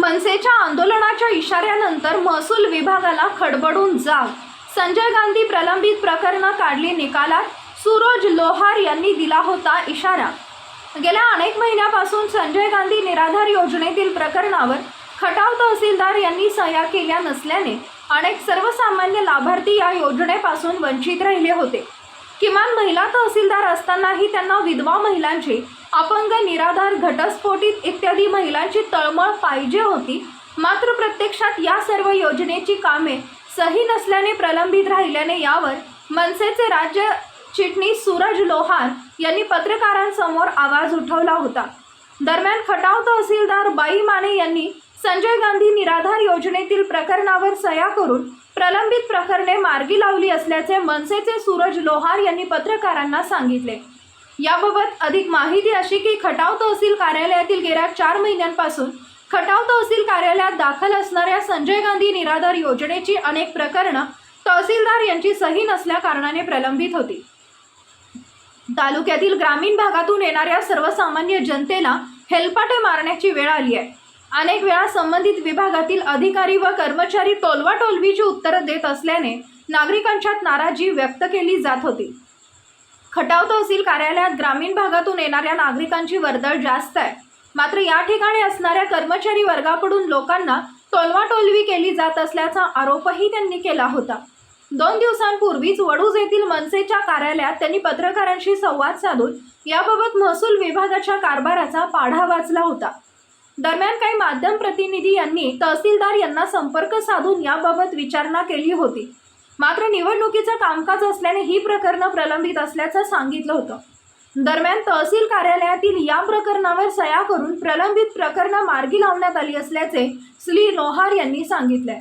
मनसेच्या आंदोलनाच्या इशाऱ्यानंतर महसूल विभागाला खडबडून जाग. संजय गांधी प्रलंबित प्रकरणं काढली निकालात. सुरोज लोहार यांनी दिला होता इशारा. गेल्या अनेक महिन्यापासून संजय गांधी निराधार योजनेतील प्रकरणावर खटाव तहसीलदार यांनी सह्या केल्या नसल्याने अनेक सर्वसामान्य लाभार्थी या योजनेपासून वंचित राहिले होते. किमान महिला तहसीलदार असतानाही त्यांना विधवा महिलांची अपंग निराधार घटस्फोटित इत्यादी महिलांची तळमळ पाहिजे होती. मात्र प्रत्यक्षात या सर्व योजनेची कामे सही नसल्याने प्रलंबित राहिल्याने यावर मनसेचे राज्य चिटणीस सूरज लोहार यांनी पत्रकारांसमोर आवाज उठवला होता. दरम्यान खटाव तहसीलदार बाई माने यांनी संजय गांधी निराधार योजनेतील प्रकरणावर सह्या करून प्रलंबित प्रकरणे मार्गी लावली असल्याचे मनसेचे सूरज लोहार यांनी पत्रकारांना सांगितले. याबाबत अधिक माहिती अशी की खटाव तहसील कार्यालयातील गेल्या चार महिन्यांपासून खटाव तहसील कार्यालयात दाखल असणाऱ्या संजय गांधी निराधार योजनेची अनेक प्रकरणं तहसीलदार यांची सही नसल्या कारणाने प्रलंबित होती. तालुक्यातील ग्रामीण भागातून येणाऱ्या सर्वसामान्य जनतेला हेलपाटे मारण्याची वेळ आली आहे. अनेक वेळा संबंधित विभागातील अधिकारी व कर्मचारी टोलवाटोलवीची उत्तरं देत असल्याने नागरिकांच्यात नाराजी व्यक्त केली जात होती. खटाव तहसील कार्यालयात ग्रामीण भागातून येणाऱ्या नागरिकांची वर्दळ जास्त आहे. मात्र या ठिकाणी असणाऱ्या कर्मचारी वर्गाकडून लोकांना टोलवाटोलवी केली जात असल्याचा आरोपही त्यांनी केला होता. दोन दिवसांपूर्वीच वडूज येथील मनसेच्या कार्यालयात त्यांनी पत्रकारांशी संवाद साधून याबाबत महसूल विभागाच्या कारभाराचा पाढा वाचला होता. दरम्यान काही माध्यम प्रतिनिधी यांनी तहसीलदार यांना संपर्क साधून याबाबत विचारणा केली होती. मात्र निवडणुकीचं कामकाज असल्याने ही प्रकरणं प्रलंबित असल्याचं सांगितलं होतं. दरम्यान तहसील कार्यालयातील या प्रकरणावर सह्या करून प्रलंबित प्रकरणं मार्गी लावण्यात आली असल्याचे श्री लोहार यांनी सांगितले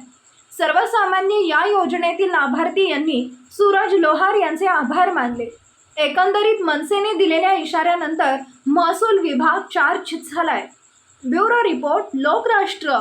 सर्वसामान्य या योजनेतील लाभार्थी यांनी सूरज लोहार यांचे आभार मानले. एकंदरीत मनसेने दिलेल्या इशाऱ्यानंतर महसूल विभाग चार्ज झालाय. Bureau report Lokrashtra.